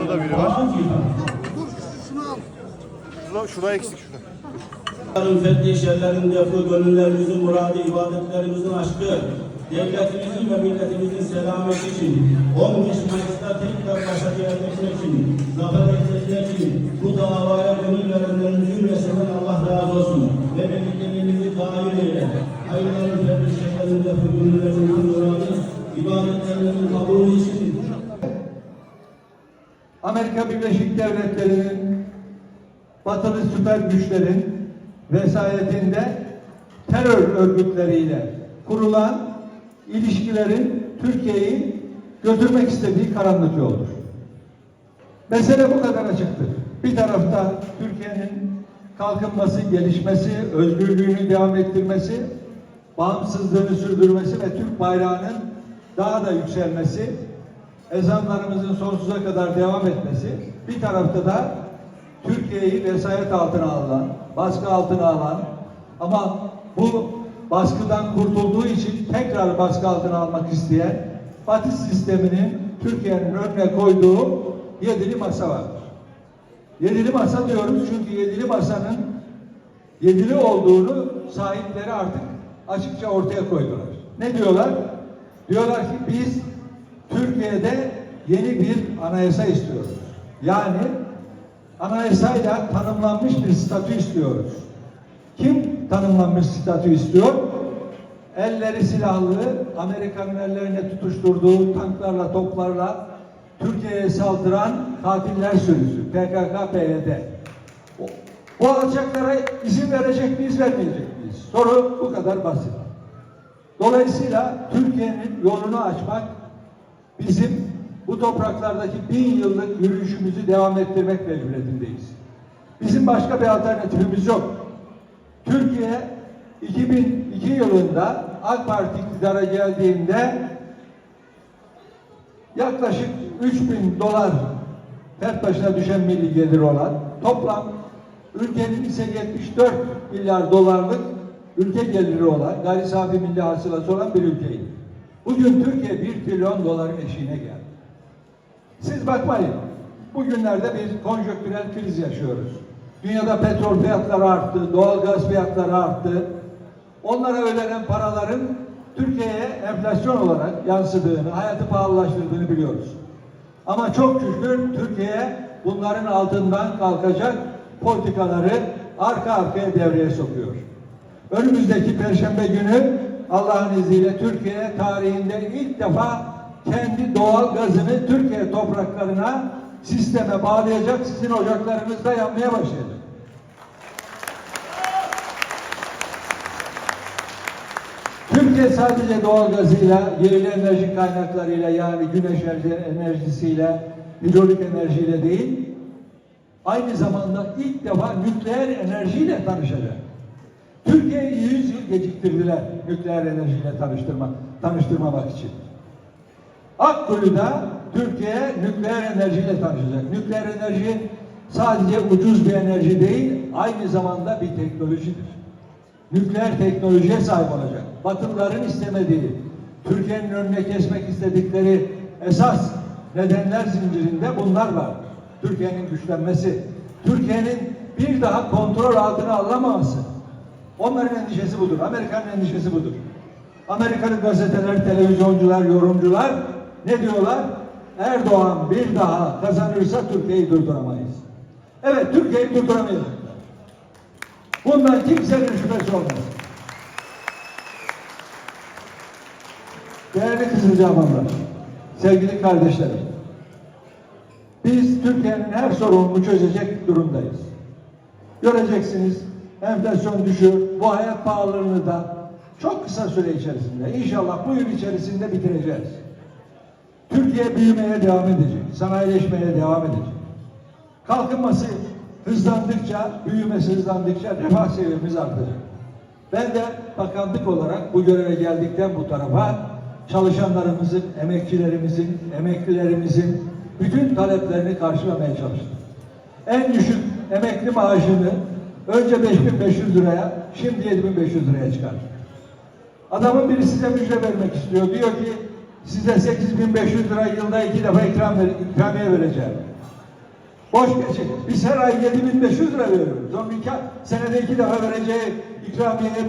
Burada biri var. Şurada, şurada eksik şurada. Müfettiş ellerin yapı, gönüllerimizin muradı, ibadetlerimizin aşkı, devletimizin ve milletimizin selameti için, 15 Mayıs'ta tekrar başa gelmek için, zafer etmek için, bu davaya gönül verenlerin cümlesinden Allah razı olsun. Ve birlikteliğimizi daim eyle. Hayırlı müfettiş ellerin yapı, gönüllerimizin muradı, ibadetlerimizin kabulü için, Amerika Birleşik Devletleri'nin batılı süper güçlerin vesayetinde terör örgütleriyle kurulan ilişkilerin Türkiye'yi götürmek istediği karanlık yoldur. Mesele bu kadar açıktır. Bir tarafta Türkiye'nin kalkınması, gelişmesi, özgürlüğünü devam ettirmesi, bağımsızlığını sürdürmesi ve Türk bayrağının daha da yükselmesi, ezanlarımızın sonsuza kadar devam etmesi, bir tarafta da Türkiye'yi vesayet altına alan, baskı altına alan ama bu baskıdan kurtulduğu için tekrar baskı altına almak isteyen Batı sisteminin Türkiye'nin önüne koyduğu yedili masa vardır. Yedili masa diyoruz çünkü yedili masanın yedili olduğunu sahipleri artık açıkça ortaya koydular. Ne diyorlar? Diyorlar ki biz Türkiye'de yeni bir anayasa istiyoruz. Yani anayasayla tanımlanmış bir statü istiyoruz. Kim tanımlanmış statü istiyor? Elleri silahlı, Amerika'nın ellerine tutuşturduğu tanklarla, toplarla Türkiye'ye saldıran katiller sürüsü, PKK, PYD. O- Bu alçaklara izin verecek miyiz, vermeyecek miyiz? Soru bu kadar basit. Dolayısıyla Türkiye'nin yolunu açmak bizim bu topraklardaki bin yıllık yürüyüşümüzü devam ettirmek mecburiyetindeyiz. Bizim başka bir alternatifimiz yok. Türkiye 2002 yılında AK Parti iktidara geldiğinde yaklaşık 3000 dolar her başına düşen milli gelir olan toplam ülkenin ise 74 milyar dolarlık ülke geliri olan gayri safi milli hasılası olan bir ülkeydi. Bugün Türkiye 1 trilyon doların eşiğine geldi. Siz bakmayın. Bugünlerde bir konjonktürel kriz yaşıyoruz. Dünyada petrol fiyatları arttı, doğalgaz fiyatları arttı. Onlara ödenen paraların Türkiye'ye enflasyon olarak yansıdığını, hayatı pahalılaştırdığını biliyoruz. Ama çok şükür Türkiye bunların altından kalkacak politikaları arka arkaya devreye sokuyor. Önümüzdeki Perşembe günü Allah'ın izniyle Türkiye tarihinde ilk defa kendi doğal gazını Türkiye topraklarına sisteme bağlayacak, sizin ocaklarınızda yanmaya başlayacak. Türkiye sadece doğal gazıyla, yerli enerji kaynaklarıyla yani güneş enerjisiyle, hidrolik enerjiyle değil, aynı zamanda ilk defa nükleer enerjiyle tanışacak. Türkiye'yi 100 yıl geciktirdiler nükleer enerjiyle tanıştırmak, tanıştırmamak için. Akkuyu'da Türkiye nükleer enerjiyle tanışacak. Nükleer enerji sadece ucuz bir enerji değil, aynı zamanda bir teknolojidir. Nükleer teknolojiye sahip olacak. Batılıların istemediği, Türkiye'nin önüne kesmek istedikleri esas nedenler zincirinde bunlar var. Türkiye'nin güçlenmesi, Türkiye'nin bir daha kontrol altına alamaması. Onların endişesi budur. Amerika'nın endişesi budur. Amerikalı gazeteler, televizyoncular, yorumcular ne diyorlar? Erdoğan bir daha kazanırsa Türkiye'yi durduramayız. Evet, Türkiye'yi durduramayacaklar. Bundan kimsenin şüphesi olmaz. Değerli Kızılcahamamlar, sevgili kardeşlerim, biz Türkiye'nin her sorununu çözecek durumdayız. Göreceksiniz enflasyon düşüyor, bu hayat pahalılığını da çok kısa süre içerisinde, inşallah bu yıl içerisinde bitireceğiz. Türkiye büyümeye devam edecek, sanayileşmeye devam edecek. Kalkınması hızlandıkça, büyümesi hızlandıkça refah seviyemiz artacak. Ben de bakanlık olarak bu göreve geldikten bu tarafa çalışanlarımızın, emekçilerimizin, emeklilerimizin, bütün taleplerini karşılamaya çalıştık. En düşük emekli maaşını önce 5500 liraya, şimdi 7500 liraya çıkardık. Adamın biri size müjde vermek istiyor. Diyor ki size 8500 lira yılda iki defa ikram ver, ikramiye vereceğim. Boş geçin. Biz her ay 7500 lira veriyoruz. Onun iki, senede iki defa vereceği ikramiyeye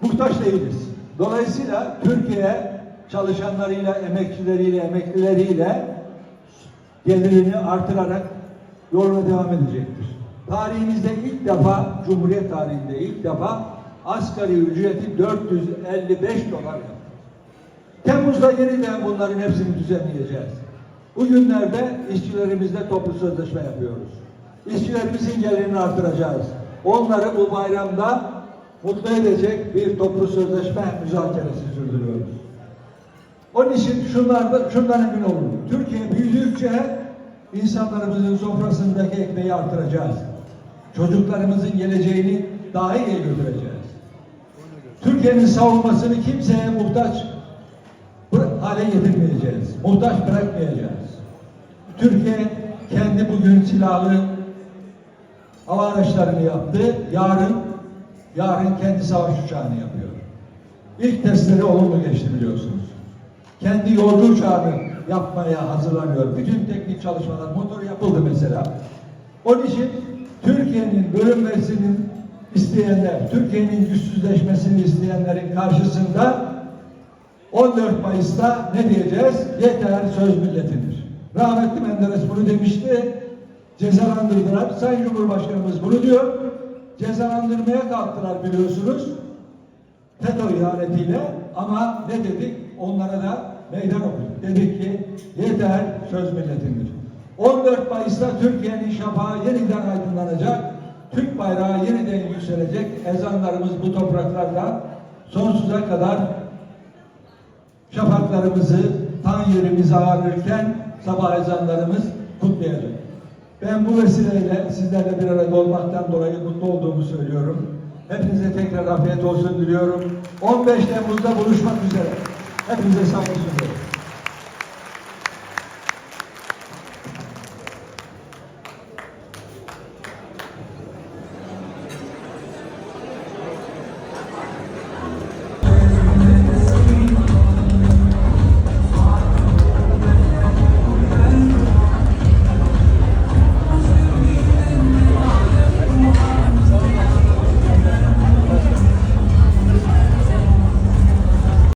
muhtaç değiliz. Dolayısıyla Türkiye çalışanlarıyla, emekçileriyle, emeklileriyle gelirini artırarak yoluna devam edecektir. Tarihimizde ilk defa, Cumhuriyet tarihinde ilk defa asgari ücreti 455 dolar yaptı. Temmuz'da yeniden bunların hepsini düzenleyeceğiz. Bugünlerde işçilerimizle toplu sözleşme yapıyoruz. İşçilerimizin gelirini artıracağız. Onları bu bayramda mutlu edecek bir toplu sözleşme müzakeresi sürdürüyoruz. Onun için şunlarda, şundan emin olun. Türkiye büyüdükçe insanlarımızın sofrasındaki ekmeği artıracağız. Çocuklarımızın geleceğini daha iyi götüreceğiz. Türkiye'nin savunmasını kimseye muhtaç hale getirmeyeceğiz. Muhtaç bırakmayacağız. Türkiye kendi bugün silahlı hava araçlarını yaptı. Yarın yarın kendi savaş uçağını yapıyor. İlk testleri olumlu geçti biliyorsunuz. Kendi yolcu uçağını yapmaya hazırlanıyor. Bütün teknik çalışmalar, motor yapıldı mesela. Onun için Türkiye'nin bölünmesinin isteyenler, Türkiye'nin güçsüzleşmesini isteyenlerin karşısında 14 Mayıs'ta ne diyeceğiz? Yeter söz milletindir. Rahmetli Menderes bunu demişti. Cezalandırdılar. Sayın Cumhurbaşkanımız bunu diyor. Cezalandırmaya kalktılar biliyorsunuz. FETÖ ihanetiyle ama ne dedik? Onlara da meydan okuduk. Dedik ki yeter söz milletindir. 14 Mayıs'ta Türkiye'nin şafağı yeniden aydınlanacak. Türk bayrağı yeniden yükselecek. Ezanlarımız bu topraklarda sonsuza kadar şafaklarımızı, tan yerimizi ağırırken sabah ezanlarımız kutlayacak. Ben bu vesileyle sizlerle bir arada olmaktan dolayı mutlu olduğumu söylüyorum. Hepinize tekrar afiyet olsun diliyorum. 15 Temmuz'da buluşmak üzere. Hepinize sağ olsun.